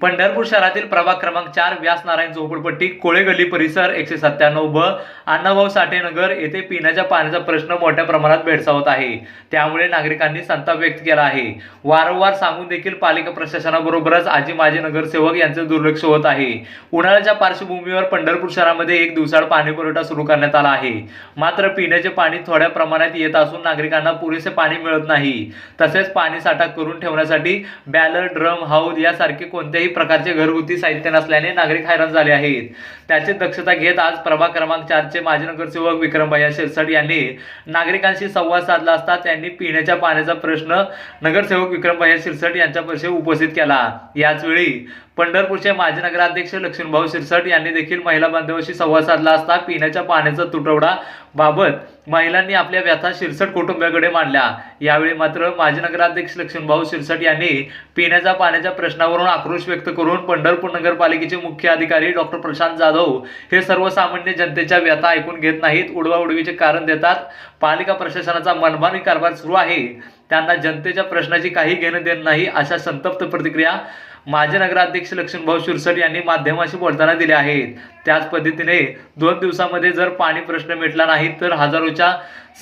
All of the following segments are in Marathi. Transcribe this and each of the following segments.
पंढरपूर शहरातील प्रभाग क्रमांक चार व्यास नारायण झोपडपट्टी कोळेगल्ली परिसर एकशे सत्त्याण्णव ब अण्णाभाऊ साठे नगर येथे पिण्याच्या पाण्याचा प्रश्न मोठ्या प्रमाणात भेडसावत आहे. त्यामुळे नागरिकांनी संताप व्यक्त केला आहे. वारंवार सांगून देखील पालिका प्रशासनाबरोबरच आजी माजी नगरसेवक यांचे दुर्लक्ष होत आहे. उन्हाळ्याच्या पार्श्वभूमीवर पंढरपूर शहरामध्ये एक दिवसाळ पाणी पुरवठा सुरू करण्यात आला आहे. मात्र पिण्याचे पाणी थोड्या प्रमाणात येत असून नागरिकांना पुरेसे पाणी मिळत नाही. तसेच पाणी साठा करून ठेवण्यासाठी बॅलर ड्रम हाऊद यासारखे कोणत्याही प्रकारचे घरगुती साहित्य नसल्याने नागरिक हैराण झाले आहेत. त्याची दक्षता घेत आज प्रभाग क्रमांक चारचे माजी नगरसेवक विक्रमभैया शिरसाट यांनी नागरिकांशी संवाद साधला असता त्यांनी पिण्याच्या पाण्याचा प्रश्न नगरसेवक विक्रमभैया शिरसाट यांच्या उपस्थित केला. याचवेळी पंढरपूरचे माजी नगराध्यक्ष लक्ष्मीभाऊ शिरसाट यांनी देखील महिला बांधवांशी संवाद साधला असता पिण्याच्या पाण्याचा तुटवडा बाबत महिलांनी आपल्या व्यथा शिरसट कुटुंबियाकडे मांडल्या. यावेळी मात्र माजी नगराध्यक्ष लक्ष्मणभाऊ शिरसट यांनी पिण्याच्या पाण्याच्या प्रश्नावरून आक्रोश व्यक्त करून पंढरपूर नगरपालिकेचे मुख्य अधिकारी डॉक्टर प्रशांत जाधव हे सर्वसामान्य जनतेच्या व्यथा ऐकून घेत नाहीत उडवाउडवीचे कारण देतात. पालिका प्रशासनाचा मनमानी कारभार सुरू आहे. त्यांना जनतेच्या प्रश्नाची काही घेणं देणं नाही अशा संतप्त प्रतिक्रिया माजी नगराध्यक्ष लक्ष्मणभाऊ शिरसट यांनी माध्यमाशी बोलताना दिले आहेत. त्याच पद्धतीने दोन दिवसामध्ये जर पाणी प्रश्न मिटला नाही तर हजारोच्या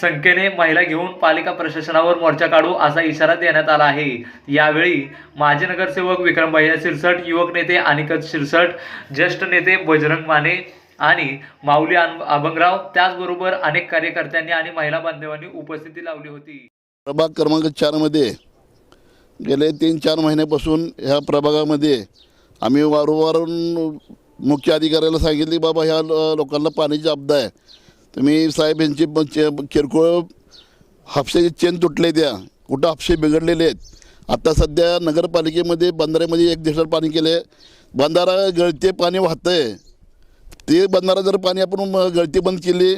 संख्येने महिला घेऊन पालिका प्रशासनावर मोर्चा काढू असा इशारा देण्यात आला आहे. यावेळी माजी नगरसेवक विक्रम भैया शिरसट युवक नेते अनिकेत शिरसट ज्येष्ठ नेते बजरंग माने आणि माऊली अभंगराव. त्याचबरोबर अनेक कार्यकर्त्यांनी आणि महिला बांधवांनी उपस्थिती लावली होती. प्रभाग क्रमांक चारमध्ये गेले तीन चार महिन्यापासून ह्या प्रभागामध्ये आम्ही वारंवारून मुख्य अधिकाऱ्याला सांगितले बाबा ह्या लोकांना पाण्याची आपदा आहे. तुम्ही साहेब यांची चे- किरकोळ हापशाची चेन तुटले त्या कुठं हापशे बिघडलेले आहेत? आता सध्या नगरपालिकेमध्ये बंधाऱ्यामध्ये एक दिवसात पाणी केले बंधारा गळते पाणी वाहतं आहे ते बंधारा जर पाणी आपण म- गळती बंद केली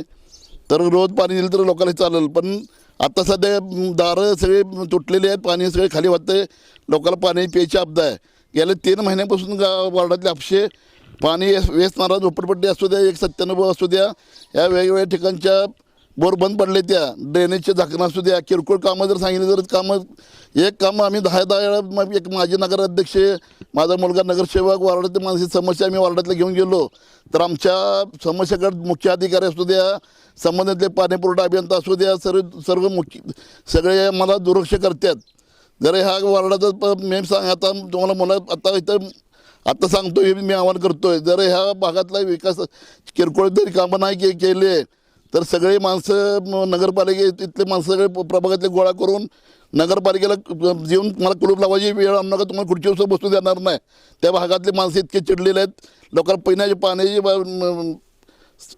तर रोज पाणी दिलं तर लोकांना चालेल. पण आता सध्या दारं सगळे तुटलेले आहेत पाणी सगळे खाली वाटते लोकांना पाणी प्यायची आपदा आहे. गेल्या तीन महिन्यापासून गा वार्डातले हापशे पाणी वेचणारा झोपडपट्टी असू द्या एक सत्त्याण्णव असू द्या या वेगवेगळ्या ठिकाणच्या बोर बंद पडले त्या. ड्रेनेजचे झाकणं असू द्या किरकोळ कामं जर सांगितली तर कामं. एक कामं आम्ही दहा दहा वेळा मग एक माजी नगराध्यक्ष माझा मुलगा नगरसेवक वार्डातील माणसाची समस्या आम्ही वार्डातल्या घेऊन गेलो. तर आमच्या समस्याकडे मुख्य अधिकारी असू द्या संबंधितले पाणीपुरवठा अभियंता असू द्या सर्व सर्व मुख्य सगळे मला दुर्लक्ष करतात. जर ह्या वार्डाचं प मी सांग आता तुम्हाला मला आता इथं आता सांगतो हे मी आवाहन करतोय. जर ह्या भागातला विकास किरकोळ जरी कामं नाही के केले तर सगळे माणसं म- नगरपालिके तिथले माणसं सगळे प- प्रभागातले गोळा करून नगरपालिकेला क- जेवून मला कुलूप लावायची वेळ आणू नका तुम्हाला खुर्चीवर बसू देणार नाही. त्या भागातले माणसं इतके चिडलेले आहेत. लोकांना पिण्याचे पाण्याची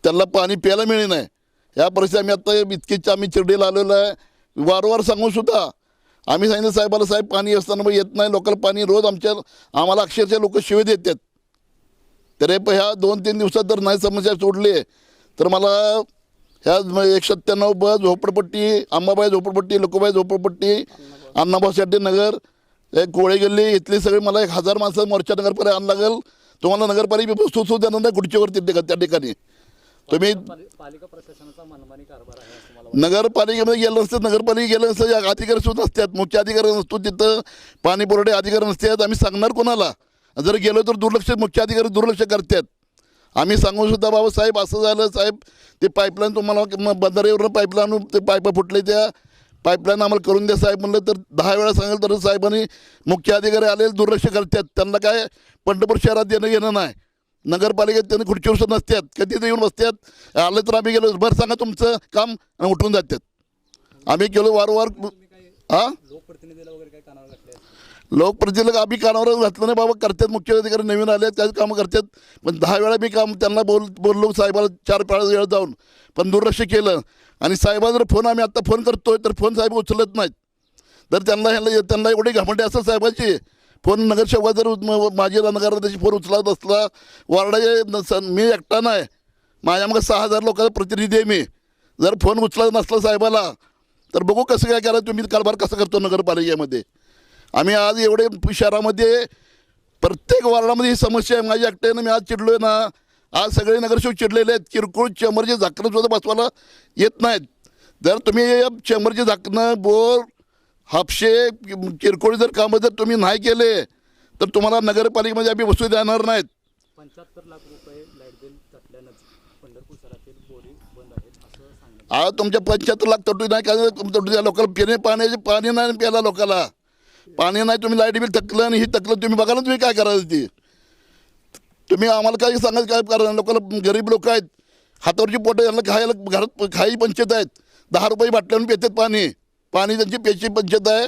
त्यांना पाणी प्यायला मिळे नाही. या परिस्थिती आम्ही आत्ता इतके आम्ही चिरडीला आलेलो आहे. वारंवार सांगून सुद्धा. आम्ही सांगितलं साहेबाला साहेब पाणी असताना मग येत नाही. लोकांना पाणी रोज आमच्या आम्हाला अक्षरशः लोक शिवे देतात. तर प- ह्या दोन तीन दिवसात जर नाही समस्या सोडली तर मला ह्या म- एक सत्त्याण्णव ब झोपडपट्टी अंबाबाई झोपडपट्टी लोकोबाई झोपडपट्टी अण्णाभाऊ शेट्टी नगर हे कोळे गल्ली इथली सगळी मला एक हजार माणसं मोर्चा नगरपर्यंत आण लागेल. तुम्हाला नगरपालिका बसू सुद्धा देणार नाही खुर्चीवरती त्या त्या ठिकाणी. तुम्ही नगरपालिकेमध्ये गेलं नसतं नगरपालिका गेलं नसतं या अधिकारी सुद्धा असतात मुख्य अधिकारी नसतो तिथं. पाणी पुरवठे अधिकारी नसतात. आम्ही सांगणार कोणाला? जर गेलो तर दुर्लक्ष मुख्य अधिकारी दुर्लक्ष करतात. आम्ही सांगू सुद्धा बाबा साहेब असं झालं साहेब ते पाईपलाईन तुम्हाला म- बंधाऱ्यावरून पाईपलाईन ते पाईप फुटले त्या पाईपलाईन आम्हाला करून द्या साहेब म्हणलं तर दहा वेळा सांगेल तर साहेबांनी मुख्य अधिकारी आले दुर्लक्ष करतात. त्यांना काय पंढरपूर शहरात देणं घेणं नाही. नगरपालिकेत त्यांनी खुर्चीवर सुद्धा नसतात. कधी ते येऊन बसतात? आलं तर आम्ही गेलो. बरं सांगा तुमचं काम आणि उठून जातात. आम्ही गेलो वारंवार हां लोकप्रतिनिधीला आम्ही कानावर घातलं नाही? बाबा करतात मुख्य अधिकारी नवीन आले त्याच कामं करतात. पण दहा वेळा मी काम त्यांना बोल बोललो साहेबाला चार पाच वेळा जाऊन. पण दुर्लक्ष केलं. आणि साहेबा जर फोन आम्ही आत्ता फोन करतोय तर फोन साहेब उचलत नाहीत. तर त्यांना ह्याला त्यांना एवढी घामंडी असं साहेबाची. फोन नगरसेवा जर माझी नगर त्याची फोन उचलत असला वार्डा मी एकटा नाही. माझ्या मग सहा हजार लोकांचा प्रतिनिधी आहे मी. जर फोन उचलत नसला साहेबाला तर बघू कसं काय करा तुम्ही कारभार कसं करतो नगरपालिकेमध्ये. आम्ही आज एवढे शहरामध्ये प्रत्येक वार्डामध्ये ही समस्या आहे. माझ्या एकट्यानं मी आज चिडलोय ना. आज सगळे नगरसेवक चिडलेले आहेत. किरकोळ चेंबरची झाकणं सुद्धा बसवायला येत नाहीत. जर तुम्ही या चेंबरची झाकणं बोर हापशे किरकोळ जर कामं जर तुम्ही नाही केले तर तुम्हाला नगरपालिकेमध्ये आम्ही बसू देणार नाहीत. पंच्याहत्तर लाख रुपये लाइट बिल थकल्यानंच पंढरपूर शहरातील बोरी बंद आहेत असं सांगितलं आज तुमच्या पंच्याहत्तर लाख तटू नाही काय तटू द्या लोकांना पिणे पाण्याचे पाणी नाही प्यायला लोकांना. पाणी नाही तुम्ही लाइट बिल थकलं आणि ही थकलं तुम्ही बघा ना तुम्ही काय करायचं ती. तुम्ही आम्हाला काय सांगायचं काय करा लोकांना गरीब लोक आहेत. हातावरची पोटं यांना खायला घरात खाई पंचायत आहेत. दहा रुपये बाटल्यावर पितात पाणी. पाणी त्यांची प्यायची पंचायत आहे.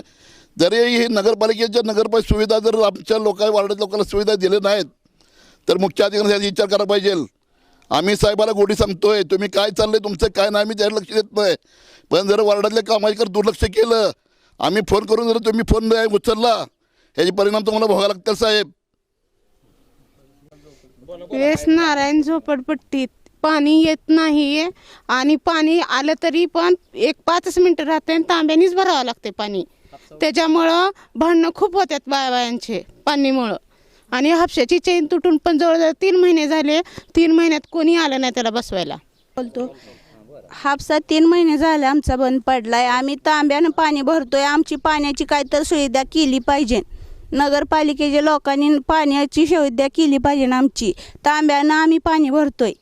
जरी ही नगरपालिकेच्या नगरपालिका सुविधा जर आमच्या लोकांना वार्डात लोकांना सुविधा दिल्या नाहीत तर मुख्य अधिकारी विचार करायला पाहिजे. आम्ही साहेबाला गोडी सांगतोय तुम्ही काय चाललंय तुमचं काय नाही आम्ही त्याला लक्ष देत नाही. पण जर वार्डातल्या कामाकडे दुर्लक्ष केलं आम्ही फोन करून जर तुम्ही फोन नाही उचलला ह्याचे परिणाम तुम्हाला भोगावे लागतील साहेब. वेस नारायण झोपडपट्टीत. पाणी येत नाहीये आणि पाणी आलं तरी पण एक पाचच मिनिटं राहते आणि तांब्यानीच भरावं लागते पाणी. त्याच्यामुळं भांडणं खूप होतात बाया बायांचे पाणीमुळं. आणि हापशाची चेन तुटून पण जवळजवळ तीन महिने झाले तीन महिन्यात कोणी आलं नाही त्याला बसवायला. बोलतो. हापसा तीन महिने झाले आमचा बंद पडलाय. आम्ही तांब्यानं पाणी भरतोय. आमची पाण्याची काय तर सुविधा केली पाहिजे. नगरपालिकेच्या लोकांनी पाण्याची सुविधा केली पाहिजे आमची. तांब्यानं आम्ही पाणी भरतोय.